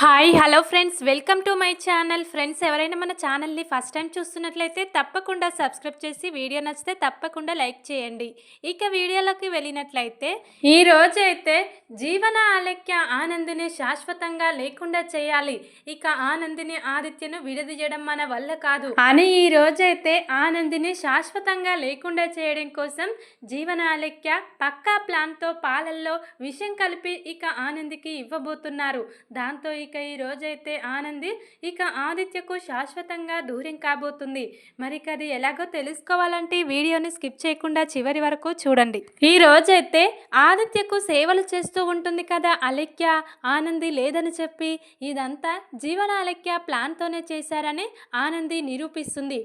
Hi hello friends. Welcome to my channel. Friends ఎవరైనా మన ఛానల్ని ఫస్ట్ టైం చూస్తున్నట్లయితే తప్పకుండా సబ్స్క్రైబ్ చేసి వీడియో నచ్చితే తప్పకుండా లైక్ చేయండి. ఇక వీడియోలోకి వెళ్ళినట్లయితే ఈ రోజైతే జీవన ఆలక్య ఆనందిని శాశ్వతంగా లేకుండా చేయాలి. ఇక ఆనందిని ఆదిత్యను విడదీయడం మన వల్ల కాదు. అని ఈ రోజైతే ఆనందిని శాశ్వతంగా లేకుండా చేయడం కోసం జీవన ఆలక్య పక్కా ప్లాన్తో పాలల్లో విషం కలిపి ఇక ఆనందికి ఇవ్వబోతున్నారు. దాంతో ఇక ఈ రోజైతే ఆనంది ఇక ఆదిత్యకు శాశ్వతంగా దూరం కాబోతుంది. మరి అది ఎలాగో తెలుసుకోవాలంటే ఈ వీడియోని స్కిప్ చేయకుండా చివరి వరకు చూడండి. ఈ రోజైతే ఆదిత్యకు సేవలు చేస్తూ ఉంటుంది కదా అలెక్య ఆనంది లేదని చెప్పి ఇదంతా జీవన అలెక్య ప్లాన్తోనే చేశారని ఆనంది నిరూపిస్తుంది.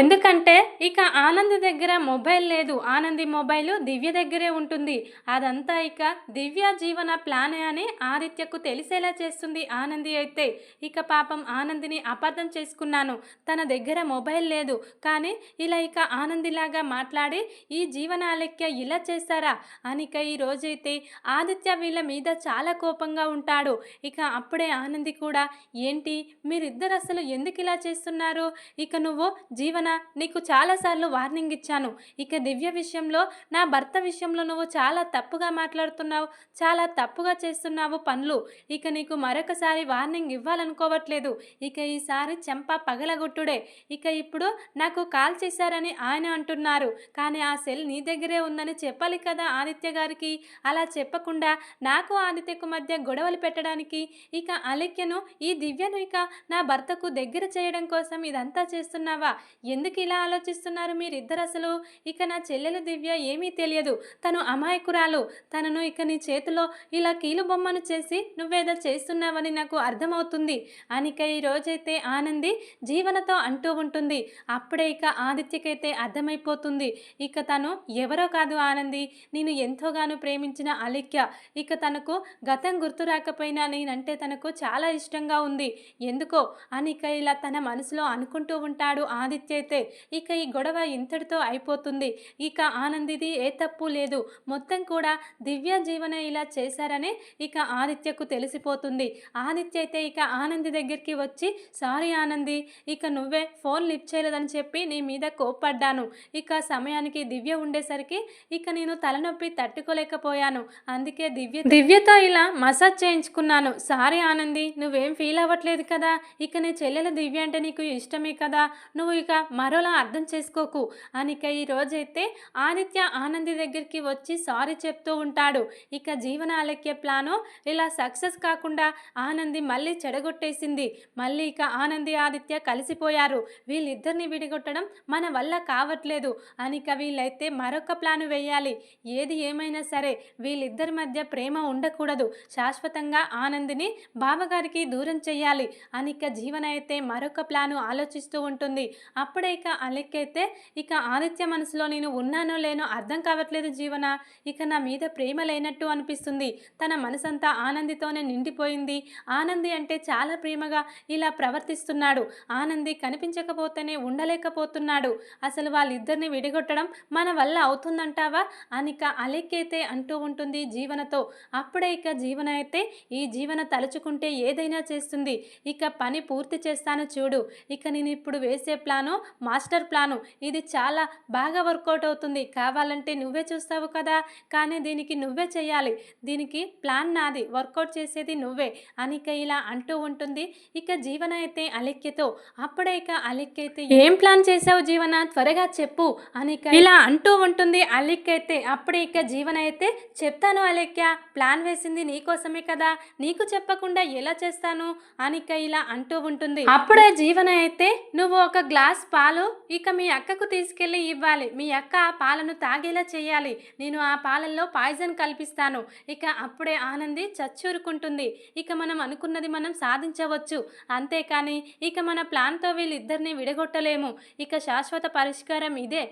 ఎందుకంటే ఇక ఆనంది దగ్గర మొబైల్ లేదు. ఆనంది మొబైల్ దివ్య దగ్గరే ఉంటుంది. అదంతా ఇక దివ్య జీవన ప్లానే అని ఆదిత్యకు తెలిసేలా చేస్తుంది ఆనంది ఆనంది అయితే ఇక పాపం ఆనందిని అపార్థం చేసుకున్నాను. తన దగ్గర మొబైల్ లేదు. కానీ ఇలా ఇక ఆనందిలాగా మాట్లాడి ఈ జీవనాలెక్క ఇలా చేశారా? అనిక ఈ రోజైతే ఆదిత్య వీళ్ళ మీద చాలా కోపంగా ఉంటాడు. ఇక అప్పుడే ఆనంది కూడా ఏంటి? మీరిద్దరు అసలు ఎందుకు ఇలా చేస్తున్నారు? ఇక నువ్వు జీవన? నీకు చాలాసార్లు వార్నింగ్ ఇచ్చాను. ఇక దివ్య విషయంలో నా భర్త విషయంలో నువ్వు చాలా తప్పుగా మాట్లాడుతున్నావు. చాలా తప్పుగా చేస్తున్నావు పనులు. ఇక నీకు మరొకసారి వార్నింగ్ ఇవ్వాలనుకోవట్లేదు. ఇక ఈసారి చెంప పగలగొట్టుడే. ఇక ఇప్పుడు నాకు కాల్ చేశారని ఆయన అంటున్నారు. కానీ ఆ సెల్ నీ దగ్గరే ఉందని చెప్పాలి కదా ఆదిత్య గారికి. అలా చెప్పకుండా నాకు ఆదిత్యకు మధ్య గొడవలు పెట్టడానికి. ఇక అలిక్యను ఈ దివ్యను ఇక నా భర్తకు దగ్గర చేయడం కోసం ఇదంతా చేస్తున్నావా? ఎందుకు ఇలా ఆలోచిస్తున్నారు మీరిద్దరు అసలు? ఇక నా చెల్లెలు దివ్య ఏమీ తెలియదు. తను అమాయకురాలు. తనను ఇక నీ చేతిలో ఇలా కీలు బొమ్మను చేసి నువ్వేదో చేస్తున్నావని నాకు అర్థమవుతుంది. అనిక ఈ రోజైతే ఆనంది జీవనతో అంటూ ఉంటుంది. అప్పుడే ఇక ఆదిత్యకైతే అర్థమైపోతుంది. ఇక తను ఎవరో కాదు ఆనంది. నేను ఎంతోగానో ప్రేమించిన అలిక్య. ఇక తనకు గతం గుర్తు రాకపోయినా నేనంటే తనకు చాలా ఇష్టంగా ఉంది. ఎందుకో? అనిక ఇలా తన మనసులో అనుకుంటూ ఉంటాడు ఆదిత్య అయితే. ఇక ఈ గొడవ ఇంతటితో అయిపోతుంది. ఇక ఆనందిది ఏ తప్పు లేదు. మొత్తం కూడా దివ్య జీవన ఇలా చేశారనే ఇక ఆదిత్యకు తెలిసిపోతుంది. ఆదిత్య అయితే ఇక ఆనంది దగ్గరికి వచ్చి సారీ ఆనంది ఇక నువ్వే ఫోన్ లిఫ్ట్ చేయలేదని చెప్పి నీ మీద కోప్పడ్డాను. ఇక సమయానికి దివ్య ఉండేసరికి ఇక నేను తలనొప్పి తట్టుకోలేకపోయాను. అందుకే దివ్య దివ్యతో ఇలా మసాజ్ చేయించుకున్నాను. సారీ ఆనంది నువ్వేం ఫీల్ అవ్వట్లేదు కదా. ఇక నీ చెల్లెల దివ్య అంటే నీకు ఇష్టమే కదా. నువ్వు ఇక మరోలా అర్థం చేసుకోకు. అనిక ఈ రోజైతే ఆదిత్య ఆనంది దగ్గరికి వచ్చి సారీ చెప్తూ ఉంటాడు. ఇక జీవన ఆలక్య ప్లాను ఇలా సక్సెస్ కాకుండా ఆనంది ఆనంది మళ్ళీ చెడగొట్టేసింది. మళ్ళీ ఇక ఆనంది ఆదిత్య కలిసిపోయారు. వీళ్ళిద్దరిని విడిగొట్టడం మన వల్ల కావట్లేదు అనిక వీళ్ళైతే మరొక ప్లాను వేయాలి. ఏది ఏమైనా సరే వీళ్ళిద్దరి మధ్య ప్రేమ ఉండకూడదు. శాశ్వతంగా ఆనందిని బావగారికి దూరం చెయ్యాలి. అనిక జీవన అయితే మరొక ప్లాను ఆలోచిస్తూ ఉంటుంది. అప్పుడే ఇక అలెక్కైతే ఇక ఆదిత్య మనసులో నేను ఉన్నానో లేనో అర్థం కావట్లేదు జీవన. ఇక నా మీద ప్రేమ లేనట్టు అనిపిస్తుంది. తన మనసంతా ఆనందితోనే నిండిపోయింది. ఆనంది అంటే చాలా ప్రేమగా ఇలా ప్రవర్తిస్తున్నాడు. ఆనంది కనిపించకపోతేనే ఉండలేకపోతున్నాడు. అసలు వాళ్ళిద్దరిని విడిగొట్టడం మన వల్ల అవుతుందంటావా? అనిక అలెక్కైతే అంటూ ఉంటుంది జీవనతో. అప్పుడే ఇక జీవన అయితే ఈ జీవన తలుచుకుంటే ఏదైనా చేస్తుంది. ఇక పని పూర్తి చేస్తాను చూడు. ఇక నేను ఇప్పుడు వేసే ప్లాను మాస్టర్ ప్లాను. ఇది చాలా బాగా వర్కౌట్ అవుతుంది. కావాలంటే నువ్వే చూస్తావు కదా. కానీ దీనికి నువ్వే చేయాలి. దీనికి ప్లాన్ నాది. వర్కౌట్ చేసేది నువ్వే అనిక ఇలా అంటూ ఉంటుంది. ఇక జీవన అయితే అలెక్యతో అప్పుడే ఇక అలెక్య అయితే ఏం ప్లాన్ చేసావు జీవన? త్వరగా చెప్పు అనిక ఇలా అంటూ ఉంటుంది. అలెక్య అయితే అప్పుడే ఇక జీవన అయితే చెప్తాను అలెక్య ప్లాన్ వేసింది నీకోసమే కదా నీకు చెప్పకుండా ఎలా చేస్తాను? అనిక ఇలా అంటూ ఉంటుంది. అప్పుడే జీవన అయితే నువ్వు ఒక గ్లాస్ పాలు ఇక మీ అక్కకు తీసుకెళ్ళి ఇవ్వాలి. మీ అక్క ఆ పాలను తాగేలా చేయాలి. నేను ఆ పాలల్లో పాయిజన్ కల్పిస్తాను. ఇక అప్పుడే ఆనంది చచ్చూరుకుంటుంది. ఇక మనం అనుకున్నది మనం సాధించవచ్చు. అంతేకాని ఇక మన ప్లాన్తో వీళ్ళిద్దరిని విడగొట్టలేము. ఇక శాశ్వత పరిష్కారం ఇదే.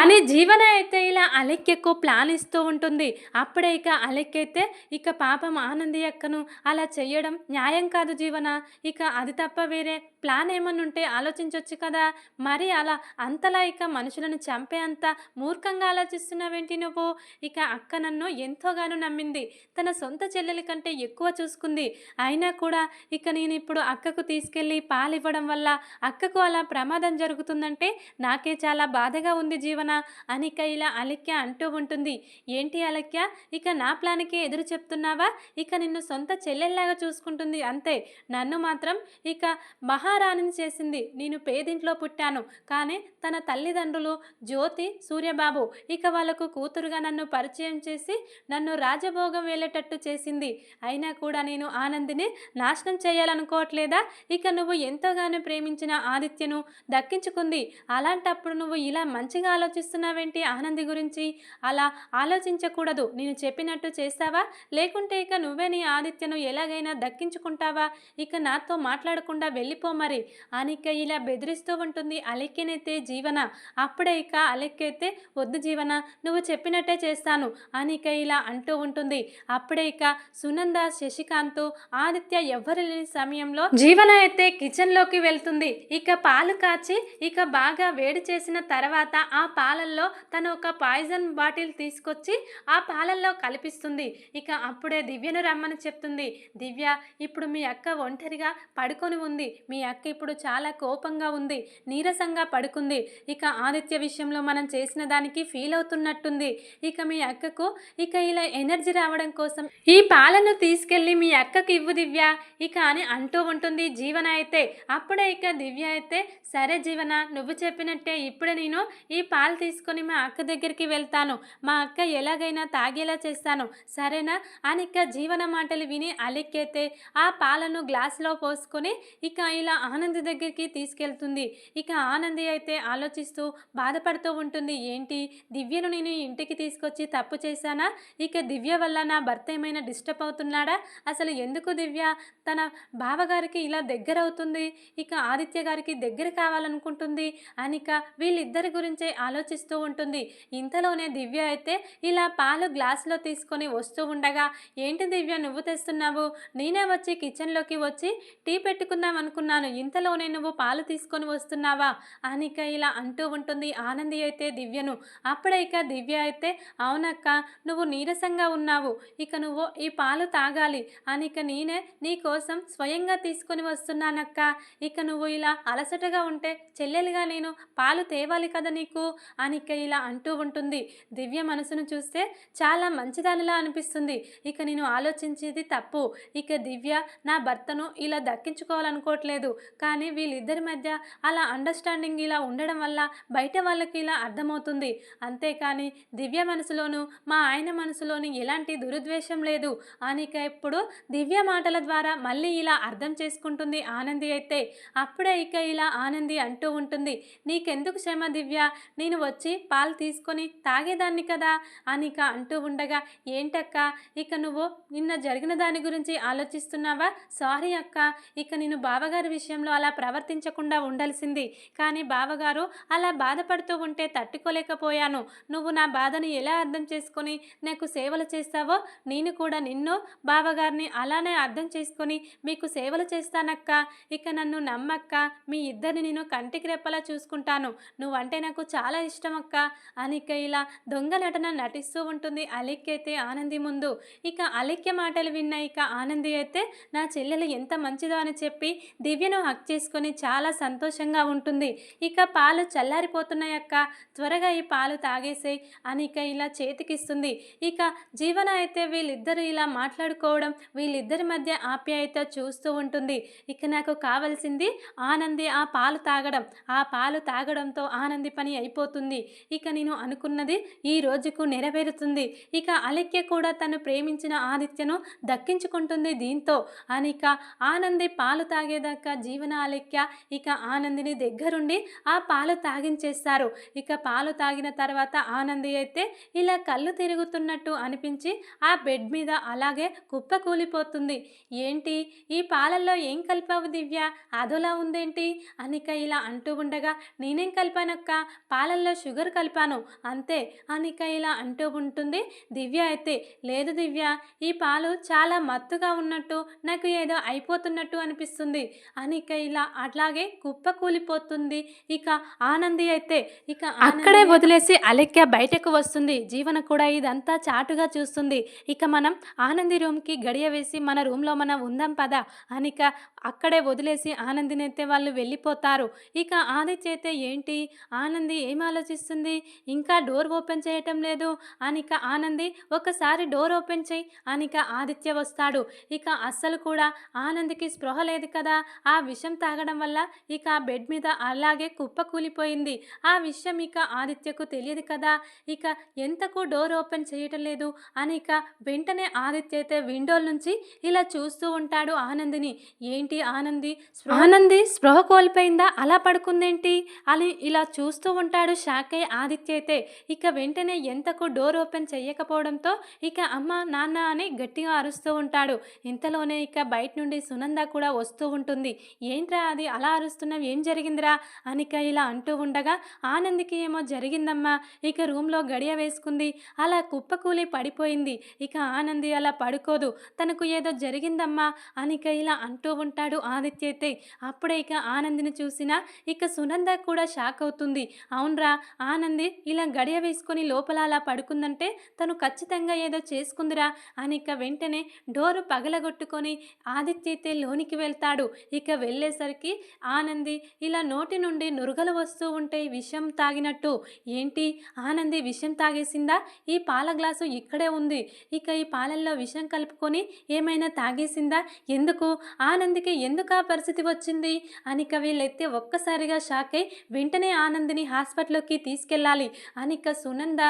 అని జీవన అయితే ఇలా అలెక్యకు ప్లాన్ ఇస్తూ ఉంటుంది. అప్పుడే ఇక అలెక్కైతే ఇక పాపం ఆనంది అక్కను అలా చేయడం న్యాయం కాదు జీవన. ఇక అది తప్ప వేరే ప్లాన్ ఏమన్నా ఉంటే ఆలోచించవచ్చు కదా. మరి అలా అంతలా ఇక మనుషులను చంపే అంత మూర్ఖంగా ఆలోచిస్తున్నావేంటి నువ్వు? ఇక అక్క నన్ను ఎంతోగానో నమ్మింది. తన సొంత చెల్లెల కంటే ఎక్కువ చూసుకుంది. అయినా అయినా కూడా ఇక నేను ఇప్పుడు అక్కకు తీసుకెళ్ళి పాలు ఇవ్వడం వల్ల అక్కకు అలా ప్రమాదం జరుగుతుందంటే నాకే చాలా బాధగా ఉంది జీవన అనిక ఇలా అలిక్య అంటూ ఉంటుంది. ఏంటి అలక్య ఇక నా ప్లాన్కే ఎదురు చెప్తున్నావా? ఇక నిన్ను సొంత చెల్లెల్లాగా చూసుకుంటుంది అంతే. నన్ను మాత్రం ఇక మహారాణిని చేసింది. నేను పేదింట్లో పుట్టాను. కానీ తన తల్లిదండ్రులు జ్యోతి సూర్యబాబు ఇక వాళ్ళకు కూతురుగా నన్ను పరిచయం చేసి నన్ను రాజభోగం వెళ్ళేటట్టు చేసింది. అయినా కూడా నేను ఆనందిని నాశనం చేయాలనుకోవట్లేదా? ఇక నువ్వు ఎంతోగానో ప్రేమించిన ఆదిత్యను దక్కించుకుంది. అలాంటప్పుడు నువ్వు ఇలా మంచిగా ఆలోచిస్తున్నావేంటి ఆనంది గురించి? అలా ఆలోచించకూడదు. నేను చెప్పినట్టు చేస్తావా? లేకుంటే ఇక నువ్వే నీ ఆదిత్యను ఎలాగైనా దక్కించుకుంటావా? ఇక నాతో మాట్లాడకుండా వెళ్ళిపో మరి. అనిక ఇలా బెదిరిస్తూ ఉంటుంది. అలెక్కెనైతే జీవన అప్పుడే ఇక అలెక్కైతే వద్దు జీవన నువ్వు చెప్పినట్టే చేస్తాను. అనిక ఇలా అంటూ ఉంటుంది. అప్పుడే ఇక సునంద శశికాంత్ ఆదిత్య ఎవ్వరు లేని సమయంలో జీవన అయితే కిచెన్లోకి వెళ్తుంది. ఇక పాలు కాచి ఇక బాగా వేడి చేసిన తర్వాత ఆ పాలల్లో తను ఒక పాయిజన్ బాటిల్ తీసుకొచ్చి ఆ పాలల్లో కల్పిస్తుంది. ఇక అప్పుడే దివ్యను రమ్మని చెప్తుంది. దివ్య ఇప్పుడు మీ అక్క ఒంటరిగా పడుకొని ఉంది. మీ అక్క ఇప్పుడు చాలా కోపంగా ఉంది. నీరసంగా పడుకుంది. ఇక ఆదిత్య విషయంలో మనం చేసిన దానికి ఫీల్ అవుతున్నట్టుంది. ఇక మీ అక్కకు ఇక ఇలా ఎనర్జీ రావడం కోసం ఈ పాలను తీసుకెళ్ళి మీ అక్కకి ఇవ్వు దివ్య. ఇక అని అంటూ ఉంటుంది జీవన అయితే. అప్పుడే ఇక దివ్య అయితే సరే జీవన నువ్వు చెప్పినట్టే ఇప్పుడే నేను ఈ పాలు తీసుకొని మా అక్క దగ్గరికి వెళ్తాను. మా అక్క ఎలాగైనా తాగేలా చేస్తాను. సరేనా? అని ఇక జీవన మాటలు విని అలిక్కైతే ఆ పాలను గ్లాసులో పోసుకొని ఇక ఇలా ఆనంది దగ్గరికి తీసుకెళ్తుంది. ఇక ఆనంది అయితే ఆలోచిస్తూ బాధపడుతూ ఉంటుంది. ఏంటి? దివ్యను నేను ఇంటికి తీసుకొచ్చి తప్పు చేశానా? ఇక దివ్య వల్ల నా భర్త ఏమైనా డిస్టర్బ్ అవుతున్నాడా? అసలు ఎందుకు దివ్య తన బావగారికి ఇలా దగ్గర అవుతుంది ఇక ఆదిత్య గారికి దగ్గర కావాలనుకుంటుంది అనిక వీళ్ళిద్దరి గురించే ఆలోచిస్తూ ఉంటుంది. ఇంతలోనే దివ్య అయితే ఇలా పాలు గ్లాసులో తీసుకొని వస్తూ ఉండగా ఏంటి దివ్య నువ్వు తెస్తున్నావు? నేనే వచ్చి కిచెన్లోకి వచ్చి టీ పెట్టుకుందాం అనుకున్నాను. ఇంతలోనే నువ్వు పాలు తీసుకొని వస్తున్నావా? అనిక ఇలా అంటూ ఉంటుంది. ఆనంది అయితే దివ్యను. అప్పుడే ఇక దివ్య అయితే అవునక్క నువ్వు నీరసంగా ఉన్నావు. ఇక నువ్వు ఈ పాలు తాగాలి. అనిక నేనే నీకోసం స్వయంగా తీసుకొని వస్తున్నానక్క. ఇక నువ్వు ఇలా అలసటగా ఉంటే చెల్లెలుగా నేను పాలు తేవాలి కదా నీకు? అనిక ఇలా అంటూ ఉంటుంది. దివ్య మనసును చూస్తే చాలా మంచిదానిలా అనిపిస్తుంది. ఇక నేను ఆలోచించేది తప్పు. ఇక దివ్య నా భర్తను ఇలా దక్కించుకోవాలనుకోవట్లేదు. కానీ వీళ్ళిద్దరి మధ్య అలా అండర్స్టాండింగ్ ఇలా ఉండడం వల్ల బయట వాళ్ళకి ఇలా అర్థమవుతుంది. అంతేకాని దివ్య మనసులోను మా ఆయన మనసులోని ఎలాంటి దురుద్వేషం లేదు. అనిక ఇప్పుడు దివ్య మాటలు ద్వారా మళ్ళీ ఇలా అర్థం చేసుకుంటుంది ఆనంది అయితే. అప్పుడే ఇక ఇలా ఆనంది అంటూ ఉంటుంది నీకెందుకు శ్రమ దివ్య? నేను వచ్చి పాలు తీసుకొని తాగేదాన్ని కదా? అనిక అంటూ ఉండగా ఏంటక్క? ఇక నువ్వు నిన్న జరిగిన దాని గురించి ఆలోచిస్తున్నావా? సారీ అక్క. ఇక నేను బావగారి విషయంలో అలా ప్రవర్తించకుండా ఉండాల్సింది. కానీ బావగారు అలా బాధపడుతూ ఉంటే తట్టుకోలేకపోయాను. నువ్వు నా బాధని ఎలా అర్థం చేసుకొని నాకు సేవలు చేస్తావో? నేను కూడా నిన్ను బావగారిని అలానే అర్థం చేసుకొని మీకు సేవలు చేస్తానక్క. ఇక నన్ను నమ్మక్క. మీ ఇద్దరిని నేను కంటికి రెప్పలా చూసుకుంటాను. నువ్వంటే నాకు చాలా ఇష్టం అక్క అని ఇక ఇలా దొంగ నటన నటిస్తూ ఉంటుంది. అలిక్య అయితే ఆనంది ముందు. ఇక అలిక్య మాటలు విన్న ఇక ఆనంది అయితే నా చెల్లెలు ఎంత మంచిదో అని చెప్పి దివ్యను హక్ చేసుకొని చాలా సంతోషంగా ఉంటుంది. ఇక పాలు చల్లారిపోతున్నాయక్క. త్వరగా ఈ పాలు తాగేసేయి. అని ఇక ఇలా చేతికిస్తుంది. ఇక జీవన అయితే వీళ్ళిద్దరూ ఇలా మాట్లాడుకోవడం వీళ్ళిద్దరి మధ్య ఆప్యాయత చూస్తూ ఉంటుంది. ఇక నాకు కావలసింది ఆనంది ఆ పాలు తాగడం. ఆ పాలు తాగడంతో ఆనంది పని అయిపోతుంది. ఇక నేను అనుకున్నది ఈ రోజుకు నెరవేరుతుంది. ఇక అలెక్య కూడా తను ప్రేమించిన ఆదిత్యను దక్కించుకుంటుంది దీంతో. అనిక ఆనంది పాలు తాగేదాకా జీవన అలెక్య ఇక ఆనందిని దగ్గరుండి ఆ పాలు తాగించేస్తారు. ఇక పాలు తాగిన తర్వాత ఆనంది అయితే ఇలా కళ్ళు తిరుగుతున్నట్టు అనిపించి ఆ బెడ్ మీద అలాగే కుప్ప కూలిపోతుంది ఏంటి? ఈ పాలల్లో ఏం కలిపావు దివ్య? అదోలా ఉందేంటి? అనిక ఇలా అంటూ ఉండగా నేనేం కలిపానక్క? పాలల్లో షుగర్ కలిపాను అంతే. అనిక ఇలా అంటూ ఉంటుంది. దివ్య అయితే లేదు దివ్య ఈ పాలు చాలా మత్తుగా ఉన్నట్టు నాకు ఏదో అయిపోతున్నట్టు అనిపిస్తుంది. అనిక ఇలా అట్లాగే కుప్ప కూలిపోతుంది. ఇక ఆనంది అయితే ఇక అక్కడే వదిలేసి అలెక్య బయటకు వస్తుంది. జీవన కూడా ఇదంతా చాటుగా చూస్తుంది. ఇక మనం ఆనంది రూమ్కి గడియ వేసి మన రూమ్లో మనం ఉందాం పద? అనిక అక్కడే వదిలేసి ఆనందిని అయితే వాళ్ళు వెళ్ళిపోతారు. ఇక ఆదిత్య అయితే ఏంటి? ఆనంది ఏం ఆలోచిస్తుంది? ఇంకా డోర్ ఓపెన్ చేయటం లేదు. అనిక ఆనంది ఒకసారి డోర్ ఓపెన్ చేయి. అనిక ఆదిత్య వస్తాడు. ఇక అస్సలు కూడా ఆనందికి స్పృహ లేదు కదా. ఆ విషం తాగడం వల్ల ఇక బెడ్ మీద అలాగే కుప్ప కూలిపోయింది. ఆ విషయం ఇక ఆదిత్యకు తెలియదు కదా. ఇక ఎంతకు డోర్ ఓపెన్ చేయటం లేదు? అని ఇక వెంటనే ఆదిత్య అయితే విండోల నుంచి ఇలా చూస్తూ ఉంటాడు ఆనందిని. ఏంటి? ఆనంది? ఆనంది స్పృహ కోల్పోయిందా? అలా పడుకుందేంటి? అని ఇలా చూస్తూ ఉంటాడు షాక్ అయ్యి ఆదిత్య అయితే ఇక వెంటనే ఎంతకు డోర్ ఓపెన్ చేయకపోవడంతో ఇక అమ్మ నాన్న అని గట్టిగా అరుస్తూ ఉంటాడు. ఇంతలోనే ఇక బయట నుండి సునంద కూడా వస్తూ ఉంటుంది. ఏంట్రా అది? అలా అరుస్తున్నావు? ఏం జరిగిందిరా? అనిక ఇలా అంటూ ఉండగా ఆనందికి ఏమో జరిగిందమ్మా. ఇక రూమ్లో గడియ వేసుకుంది. అలా కుప్పకూలి పడిపోయింది. ఇక ఆనంది అలా పడుకోదు. తనకు ఏదో జరిగిందమ్మా అనిక ఇలా అంటూ ఉంటాడు. ఆదిత్య అయితే. అప్పుడే ఇక ఆనందిని చూసినా ఇక సునంద కూడా షాక్ అవుతుంది. అవునరా ఆనంది ఇలా గడియ వేసుకొని లోపల అలా పడుకుందంటే తను ఖచ్చితంగా ఏదో చేసుకుందిరా అని ఇక వెంటనే డోరు పగలగొట్టుకొని ఆదిత్య అయితే లోనికి వెళ్తాడు. ఇక వెళ్ళేసరికి ఆనంది ఇలా నోటి నుండి నురుగలు వస్తూ ఉంటే విషం తాగినట్టు. ఏంటి? ఆనంది విషం తాగేసిందా? ఈ పాల గ్లాసు ఇక్కడే ఉంది. ఇక ఈ పాలల్లో విషం కలుపుకొని ఏమైనా తాగేసిందా? ఎందుకు? ఆనందికి ఎందుకు ఆ పరిస్థితి వచ్చింది? అనిక వీళ్ళైతే ఒక్కసారిగా షాక్ అయి వెంటనే ఆనందిని హాస్పిటల్లోకి తీసుకెళ్ళాలి. అనిక సునంద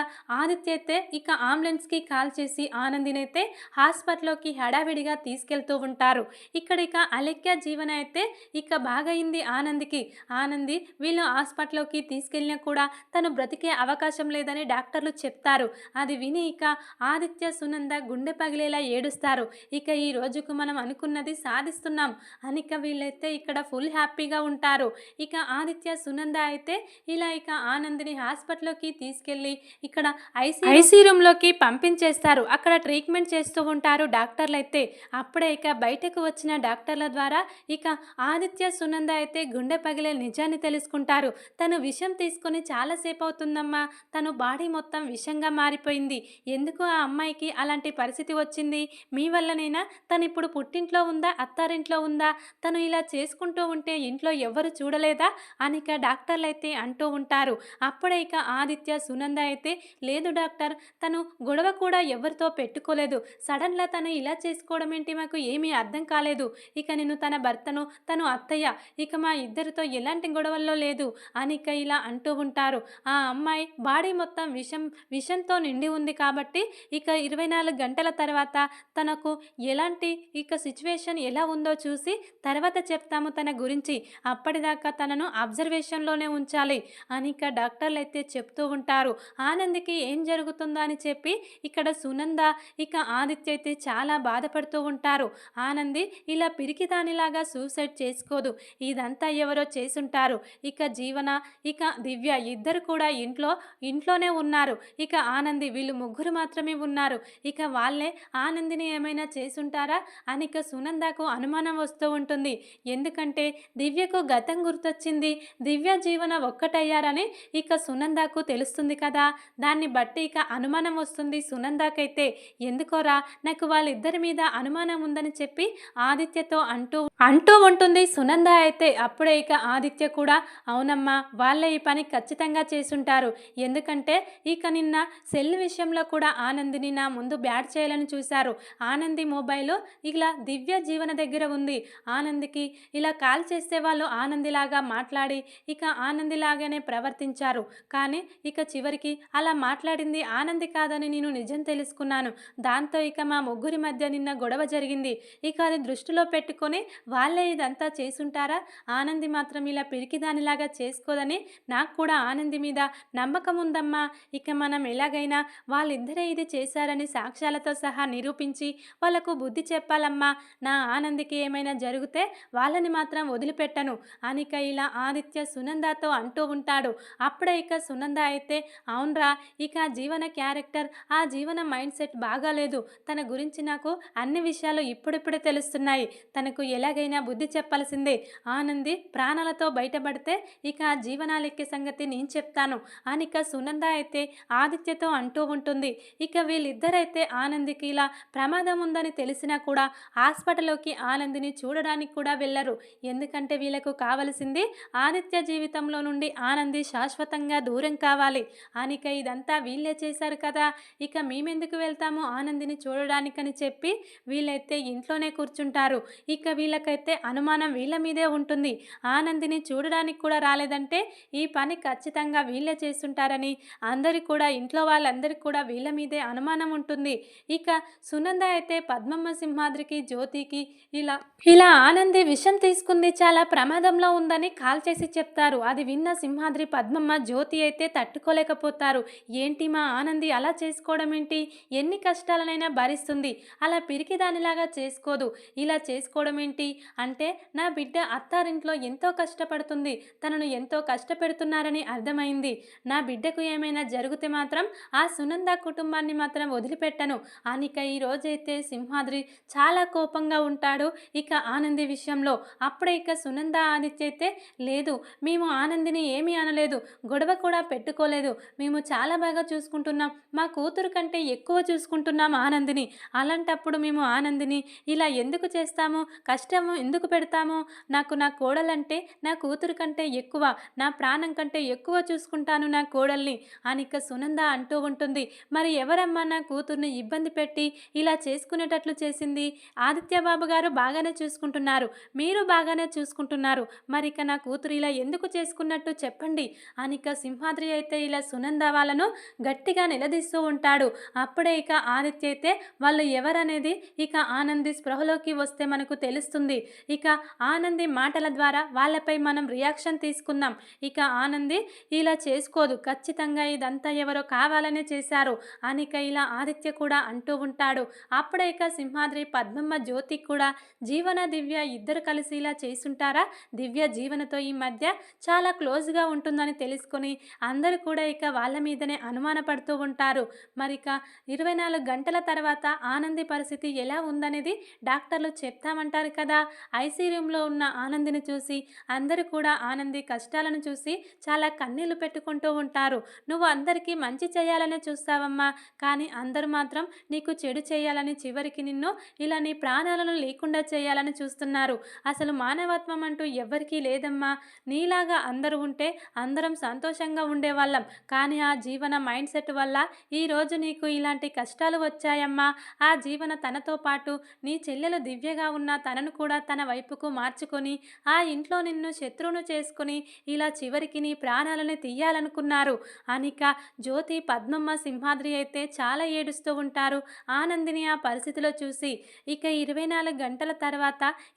ఆదిత్య అయితే ఇక అంబులెన్స్కి కాల్ చేసి ఆనందిని అయితే హాస్పిటల్లోకి హడావిడిగా తీసుకెళ్తూ ఉంటారు. ఇక్కడ ఇక అలెక్య జీవన అయితే ఇక బాగయింది ఆనందికి. ఆనంది వీళ్ళు హాస్పిటల్లోకి తీసుకెళ్ళినా కూడా తను బ్రతికే అవకాశం లేదని డాక్టర్లు చెప్తారు. అది విని ఇక ఆదిత్య సునంద గుండె పగిలేలా ఏడుస్తారు. ఇక ఈ రోజుకు మనం అనుకున్నది సాధిస్తున్నాం. అనిక వీళ్ళైతే ఇక్కడ ఫుల్ హ్యాపీగా ఉంటారు. ఇక ఆదిత్య సునంద అయితే ఇలా ఇక ఆనందిని హాస్పిటల్లోకి తీసుకెళ్ళి ఇక్కడ ఐసీ ఐసీ రూమ్లోకి పంపించేస్తారు. అక్కడ ట్రీట్మెంట్ చేస్తూ ఉంటారు డాక్టర్లు అయితే అప్పుడే ఇక బయటకు వచ్చిన డాక్టర్ల ద్వారా ఇక ఆదిత్య సునంద అయితే గుండె పగిలే నిజాన్ని తెలుసుకుంటారు. తను విషం తీసుకొని చాలాసేపు అవుతుందమ్మా తను బాడీ మొత్తం విషంగా మారిపోయింది. ఎందుకు ఆ అమ్మాయికి అలాంటి పరిస్థితి వచ్చింది? మీ వల్లనైనా? తను ఇప్పుడు పుట్టింట్లో ఉందా? అత్తారింట్లో ఉందా? ఉందా తను ఇలా చేసుకుంటూ ఉంటే ఇంట్లో ఎవరు చూడలేదా? అని ఇక డాక్టర్లు అయితే అంటూ ఉంటారు. అప్పుడే ఇక ఆదిత్య సునంద అయితే లేదు డాక్టర్ తను గొడవ కూడా ఎవరితో పెట్టుకోలేదు. సడన్గా తను ఇలా చేసుకోవడం ఏంటి మాకు ఏమీ అర్థం కాలేదు. ఇక నేను తన భర్తను తను అత్తయ్య ఇక మా ఇద్దరితో ఎలాంటి గొడవల్లో లేదు అని ఇక ఇలా అంటూ ఉంటారు. ఆ అమ్మాయి బాడీ మొత్తం విషం విషంతో నిండి ఉంది కాబట్టి ఇక ఇరవై నాలుగు గంటల తర్వాత తనకు ఎలాంటి ఇక సిచ్యువేషన్ ఎలా ఉందో చూసి తర్వాత చెప్తాము తన గురించి. అప్పటిదాకా తనను అబ్జర్వేషన్లోనే ఉంచాలి. అని ఇక డాక్టర్లు అయితే చెప్తూ ఉంటారు. ఆనందికి ఏం జరుగుతుందో అని చెప్పి ఇక్కడ సునంద ఇక ఆదిత్య అయితే చాలా బాధపడుతూ ఉంటారు. ఆనంది ఇలా పిరికి దానిలాగా సూసైడ్ చేసుకోదు. ఇదంతా ఎవరో చేసుంటారు. ఇక జీవన ఇక దివ్య ఇద్దరు కూడా ఇంట్లో ఇంట్లోనే ఉన్నారు. ఇక ఆనంది వీళ్ళు ముగ్గురు మాత్రమే ఉన్నారు. ఇక వాళ్ళే ఆనందిని ఏమైనా చేసుంటారా? అని ఇక సునందకు అనుమానం వస్తుంది వస్తూ ఉంటుంది. ఎందుకంటే దివ్యకు గతం గుర్తొచ్చింది. దివ్య జీవన ఒక్కటయ్యారని ఇక సునందాకు తెలుస్తుంది కదా. దాన్ని బట్టి ఇక అనుమానం వస్తుంది సునందాకైతే. ఎందుకోరా? నాకు వాళ్ళిద్దరి మీద అనుమానం ఉందని చెప్పి ఆదిత్యతో అంటూ అంటూ ఉంటుంది సునంద అయితే. అప్పుడే ఇక ఆదిత్య కూడా అవునమ్మా వాళ్ళే ఈ పని ఖచ్చితంగా చేసుంటారు. ఎందుకంటే ఇక నిన్న సెల్ విషయంలో కూడా ఆనందిని నా ముందు బ్యాడ్ చేయాలని చూశారు. ఆనంది మొబైల్ ఇలా దివ్య జీవన దగ్గర ఉంది. ఆనందికి. ఇలా కాల్ చేస్తే వాళ్ళు ఆనందిలాగా మాట్లాడి ఇక ఆనందిలాగానే ప్రవర్తించారు. కానీ ఇక చివరికి అలా మాట్లాడింది ఆనంది కాదని నేను నిజం తెలుసుకున్నాను. దాంతో ఇక మా ముగ్గురి మధ్య నిన్న గొడవ జరిగింది. ఇక అది దృష్టిలో పెట్టుకొని వాళ్ళే ఇదంతా చేసుంటారా? ఆనంది మాత్రం ఇలా పిరికిదానిలాగా చేసుకోదని నాకు కూడా ఆనంది మీద నమ్మకం ఉందమ్మా. ఇక మనం ఎలాగైనా వాళ్ళిద్దరే ఇది చేశారని సాక్ష్యాలతో సహా నిరూపించి వాళ్ళకు బుద్ధి చెప్పాలమ్మా. నా ఆనందికి ఏమైనా జరిగితే వాళ్ళని మాత్రం వదిలిపెట్టను. అనిక ఇలా ఆదిత్య సునందాతో అంటూ ఉంటాడు. అప్పుడే ఇక సునంద అయితే అవునరా ఇక జీవన క్యారెక్టర్ ఆ జీవన మైండ్ సెట్ బాగాలేదు. తన గురించి నాకు అన్ని విషయాలు ఇప్పుడిప్పుడే తెలుస్తున్నాయి. తనకు ఎలాగైనా బుద్ధి చెప్పాల్సిందే. ఆనంది ప్రాణాలతో బయటపడితే ఇక ఆ జీవనాలెక్కే సంగతి నేను చెప్తాను. అనిక సునంద అయితే ఆదిత్యతో అంటూ ఉంటుంది. ఇక వీళ్ళిద్దరైతే ఆనందికి ఇలా ప్రమాదం ఉందని తెలిసినా కూడా హాస్పిటల్లోకి ఆనందిని చూడడానికి కూడా వెళ్ళరు. ఎందుకంటే వీళ్ళకు కావలసింది ఆదిత్య జీవితంలో నుండి ఆనంది శాశ్వతంగా దూరం కావాలి. అనిక ఇదంతా వీళ్ళే చేశారు కదా. ఇక మేమెందుకు వెళ్తాము ఆనందిని చూడడానికని చెప్పి వీళ్ళైతే ఇంట్లోనే కూర్చుంటారు. ఇక వీళ్ళకైతే అనుమానం వీళ్ళ మీదే ఉంటుంది. ఆనందిని చూడడానికి కూడా రాలేదంటే ఈ పని ఖచ్చితంగా వీళ్ళే చేస్తుంటారని అందరి కూడా ఇంట్లో వాళ్ళందరికీ కూడా వీళ్ళ మీదే అనుమానం ఉంటుంది. ఇక సునంద అయితే పద్మమ్మ సింహాద్రికి జ్యోతికి ఇలా ఇలా ఆనంది విషం తీసుకుంది. చాలా ప్రమాదంలో ఉందని కాల్ చేసి చెప్తారు. అది విన్న సింహాద్రి పద్మమ్మ జ్యోతి అయితే తట్టుకోలేకపోతారు. ఏంటి మా ఆనంది? అలా చేసుకోవడం ఏంటి? ఎన్ని కష్టాలనైనా భరిస్తుంది. అలా పిరికి దానిలాగా చేసుకోదు. ఇలా చేసుకోవడం ఏంటి? అంటే నా బిడ్డ అత్తారింట్లో ఎంతో కష్టపడుతుంది. తనను ఎంతో కష్టపెడుతున్నారని అర్థమైంది. నా బిడ్డకు ఏమైనా జరిగితే మాత్రం ఆ సునంద కుటుంబాన్ని మాత్రం వదిలిపెట్టను. అనిక ఈ రోజైతే సింహాద్రి చాలా కోపంగా ఉంటాడు. ఇక ఆనంది విషయంలో అప్పుడే ఇక సునంద ఆదిత్య అయితే లేదు మేము ఆనందిని ఏమీ అనలేదు గొడవ కూడా పెట్టుకోలేదు మేము చాలా బాగా చూసుకుంటున్నాం మా కూతురు కంటే ఎక్కువ చూసుకుంటున్నాం ఆనందిని అలాంటప్పుడు మేము ఆనందిని ఇలా ఎందుకు చేస్తాము కష్టము ఎందుకు పెడతాము నాకు నా కోడలంటే నా కూతురు కంటే ఎక్కువ నా ప్రాణం కంటే ఎక్కువ చూసుకుంటాను నా కోడల్ని అనిక సునంద అంటూ ఉంటుంది. మరి ఎవరమ్మా నా కూతుర్ని ఇబ్బంది పెట్టి ఇలా చేసుకునేటట్లు చేసింది? ఆదిత్య బాబు గారు బాగానే చూసుకుంటున్నారు. మీరు బాగానే చూసుకుంటున్నారు. మరి ఇక నా కూతురు ఇలా ఎందుకు చేసుకున్నట్టు చెప్పండి. అనిక సింహాద్రి అయితే ఇలా సునంద వాళ్ళను గట్టిగా నిలదీస్తూ ఉంటాడు. అప్పుడే ఇక ఆదిత్య అయితే వాళ్ళు ఎవరనేది ఇక ఆనంది స్పృహలోకి వస్తే మనకు తెలుస్తుంది. ఇక ఆనంది మాటల ద్వారా వాళ్ళపై మనం రియాక్షన్ తీసుకుందాం. ఇక ఆనంది ఇలా చేసుకోదు. ఖచ్చితంగా ఇదంతా ఎవరో కావాలనే చేశారు. అనిక ఇలా ఆదిత్య కూడా అంటూ ఉంటాడు. అప్పుడే ఇక సింహాద్రి పద్మమ్మ జ్యోతి కూడా జీవన దివ్య ఇద్దరు కలిసి ఇలా చేసుంటారా దివ్య జీవనతో ఈ మధ్య చాలా క్లోజ్గా ఉంటుందని తెలుసుకొని అందరూ కూడా ఇక వాళ్ళ మీదనే అనుమానపడుతూ ఉంటారు. మరిక ఇరవై నాలుగు గంటల తర్వాత ఆనంది పరిస్థితి ఎలా ఉందనేది డాక్టర్లు చెప్తామంటారు కదా. ఐసీ రూమ్లో ఉన్న ఆనందిని చూసి అందరూ కూడా ఆనంది కష్టాలను చూసి చాలా కన్నీళ్ళు పెట్టుకుంటూ ఉంటారు. నువ్వు అందరికీ మంచి చేయాలనే చూస్తావమ్మా కానీ అందరూ మాత్రం నీకు చెడు చేయాలని చివరికి నిన్ను ఇలా నీ ప్రాణాలను లేకుండా చేయాలని చూస్తున్నారు. అసలు మానవత్వం అంటూ ఎవ్వరికీ లేదమ్మా. నీలాగా అందరూ ఉంటే అందరం సంతోషంగా ఉండేవాళ్ళం. కానీ ఆ జీవన మైండ్ సెట్ వల్ల ఈరోజు నీకు ఇలాంటి కష్టాలు వచ్చాయమ్మా. ఆ జీవన తనతో పాటు నీ చెల్లెలు దివ్యగా ఉన్న తనను కూడా తన వైపుకు మార్చుకొని ఆ ఇంట్లో నిన్ను శత్రువును చేసుకుని ఇలా చివరికి నీ ప్రాణాలను తీయాలనుకున్నారు. అనిక జ్యోతి పద్మమ్మ సింహాద్రి అయితే చాలా ఏడుస్తూ ఉంటారు. ఆనందిని ఆ పరిస్థితిలో చూసి ఇక ఇరవై నాలుగు గంటల తర్వాత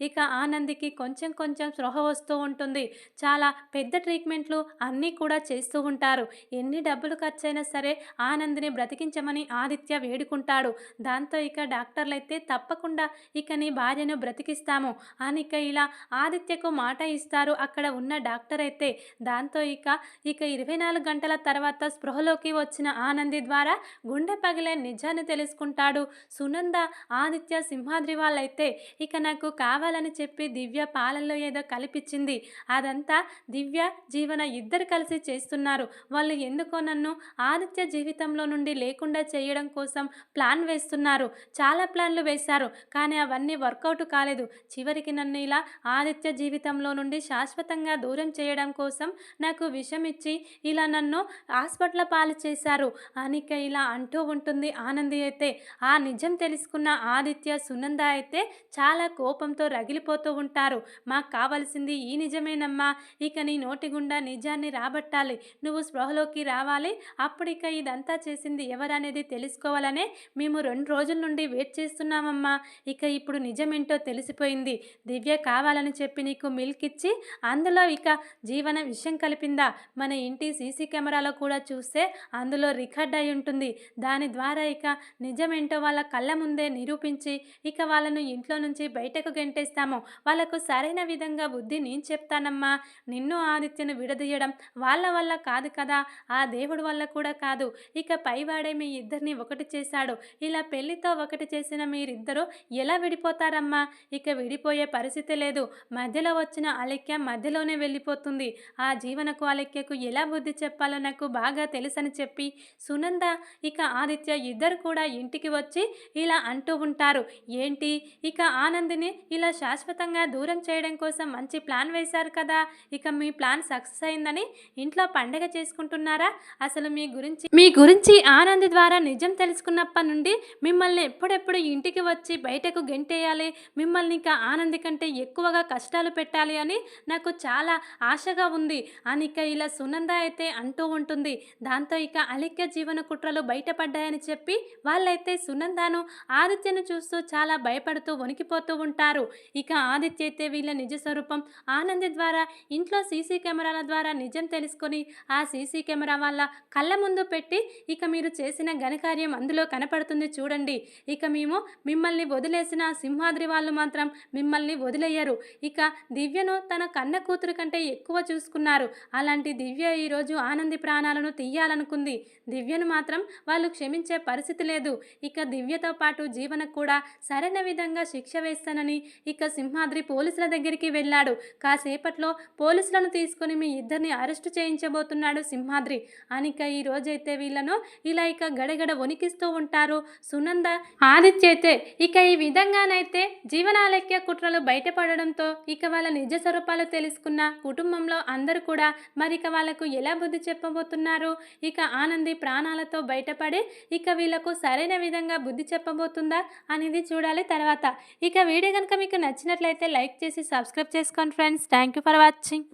ఇక ఆనందికి కొంచెం కొంచెం స్పృహ వస్తూ ఉంటుంది. చాలా పెద్ద ట్రీట్మెంట్లు అన్నీ కూడా చేస్తూ ఉంటారు. ఎన్ని డబ్బులు ఖర్చైనా సరే ఆనందిని బ్రతికించమని ఆదిత్య వేడుకుంటాడు. దాంతో ఇక డాక్టర్లైతే తప్పకుండా ఇక నీ భార్యను బ్రతికిస్తాము అని ఇక ఇలా ఆదిత్యకు మాట ఇస్తారు అక్కడ ఉన్న డాక్టర్ అయితే దాంతో ఇక ఇక ఇరవై నాలుగు గంటల తర్వాత స్పృహలోకి వచ్చిన ఆనంది ద్వారా గుండె పగిలే నిజాన్ని తెలుసుకుంటాడు. సునంద ఆదిత్య సింహాద్రి వాళ్ళైతే ఇక నాకు కావాలని చెప్పి దివ్య పాలల్లో ఏదో కలిపించింది. అదంతా దివ్య జీవన ఇద్దరు కలిసి చేస్తున్నారు. వాళ్ళు ఎందుకో నన్ను ఆదిత్య జీవితంలో నుండి లేకుండా చేయడం కోసం ప్లాన్ వేస్తున్నారు. చాలా ప్లాన్లు వేశారు. కానీ అవన్నీ వర్కౌట్ కాలేదు. చివరికి నన్ను ఇలా ఆదిత్య జీవితంలో నుండి శాశ్వతంగా దూరం చేయడం కోసం నాకు విషం ఇచ్చి ఇలా నన్ను హాస్పిటల్ పాలు చేశారు. అనిక ఇలా అంటూ ఉంటుంది ఆనంది అయితే. ఆ నిజం తెలుసుకున్న ఆదిత్య సునంద అయితే చాలా కోపంతో రగిలిపోతూ ఉంటారు. మాకు కావలసింది ఈ నిజమేనమ్మా. ఇక నీ నోటి గుండా నిజాన్ని రాబట్టాలి. నువ్వు స్పృహలోకి రావాలి. అప్పుడు ఇక ఇదంతా చేసింది ఎవరనేది తెలుసుకోవాలనే మేము రెండు రోజుల నుండి వెయిట్ చేస్తున్నామమ్మా. ఇక ఇప్పుడు నిజమేంటో తెలిసిపోయింది. దివ్య కావాలని చెప్పి నీకు మిల్క్ ఇచ్చి అందులో ఇక జీవన విషయం కలిపిందా? మన ఇంటి సీసీ కెమెరాలో కూడా చూస్తే అందులో రికార్డ్ అయి ఉంటుంది. దాని ద్వారా ఇక నిజమేంటో వాళ్ళ కళ్ళ ముందే నిరూపించి ఇక వాళ్ళను ఇంట్లో నుంచి బయటకు గెంటేస్తాము. వాళ్ళకు సరైన విధంగా బుద్ధి నేను చెప్తానమ్మా. నిన్ను ఆదిత్యను విడదీయడం వాళ్ళ వల్ల కాదు కదా. ఆ దేవుడి వల్ల కూడా కాదు. ఇక పైవాడే మీ ఇద్దరిని ఒకటి చేశాడు. ఇలా పెళ్ళితో ఒకటి చేసిన మీరిద్దరూ ఎలా విడిపోతారమ్మా? ఇక విడిపోయే పరిస్థితి లేదు. మధ్యలో వచ్చిన అలెక్య మధ్యలోనే వెళ్ళిపోతుంది. ఆ జీవనకు అలెక్యకు ఎలా బుద్ధి చెప్పాలో నాకు బాగా తెలుసని చెప్పి. సునంద ఇక ఆదిత్య ఇద్దరు కూడా ఇంటికి వచ్చి ఇలా అంటూ ఉంటారు. ఏంటి? ఇక ఆనందిని ఇలా శాశ్వతంగా దూరం చేయడం కోసం మంచి ప్లాన్ వేశారు కదా. ఇక మీ ప్లాన్ సక్సెస్ అయిందని ఇంట్లో పండగ చేసుకుంటున్నారా? అసలు మీ గురించి మీ గురించి ఆనంద్ ద్వారా నిజం తెలుసుకున్నప్పటి నుండి మిమ్మల్ని ఎప్పుడెప్పుడు ఇంటికి వచ్చి బయటకు గెంటేయాలి? మిమ్మల్ని ఇంకా ఆనంది కంటే ఎక్కువగా కష్టాలు పెట్టాలి అని నాకు చాలా ఆశగా ఉంది. అని ఇక ఇలా సునంద అయితే అంటూ ఉంటుంది. దాంతో ఇక అలిక్య జీవన కుట్రలు బయటపడ్డాయని చెప్పి వాళ్ళైతే సునందాను ఆదిత్యను చూస్తూ చాలా భయపడుతూ వణికిపోతూ ఉంటారు ఇక ఆదిత్య అయితే వీళ్ళ నిజ స్వరూపం ఆనంది ద్వారా ఇంట్లో సీసీ కెమెరాల ద్వారా నిజం తెలుసుకొని ఆ సీసీ కెమెరా వాళ్ళ కళ్ళ ముందు పెట్టి ఇక మీరు చేసిన ఘనకార్యం అందులో కనపడుతుంది చూడండి. ఇక మేము మిమ్మల్ని వదిలేసిన సింహాద్రి వాళ్ళు మాత్రం మిమ్మల్ని వదిలేయరు. ఇక దివ్యను తన కన్న కూతురు కంటే ఎక్కువ చూసుకున్నారు. అలాంటి దివ్య ఈరోజు ఆనంది ప్రాణాలను తీయాలనుకుంది. దివ్యను మాత్రం వాళ్ళు క్షమించే పరిస్థితి లేదు. ఇక దివ్యతో పాటు జీవనకు కూడా సరైన విధంగా శిక్ష వేస్తానని ఇక సింహాద్రి పోలీసుల దగ్గరికి వెళ్ళాడు. కాసేపట్లో పోలీసులను తీసుకొని మీ ఇద్దరిని అరెస్టు చేయించబోతున్నాడు సింహాద్రి. అనిక ఈ రోజైతే వీళ్ళను ఇలా ఇక గడగడ వణికిస్తూ ఉంటారు. సునంద ఆదిత్య అయితే ఇక ఈ విధంగానైతే జీవనాలక్య కుట్రలు బయటపడడంతో ఇక వాళ్ళ నిజ స్వరూపాలు తెలుసుకున్న కుటుంబంలో అందరూ కూడా మరి ఇక వాళ్ళకు ఎలా బుద్ధి చెప్పబోతున్నారు? ఇక ఆనంది ప్రాణాలతో బయటపడి ఇక వీళ్ళకు సరైన విధంగా బుద్ధి చెప్పబోతుందా అనేది చూడాలి తర్వాత. ఇక వీడిగా కనుక మీకు నచ్చినట్లయితే లైక్ చేసి సబ్స్క్రైబ్ చేసుకోండి friends. Thank you for watching.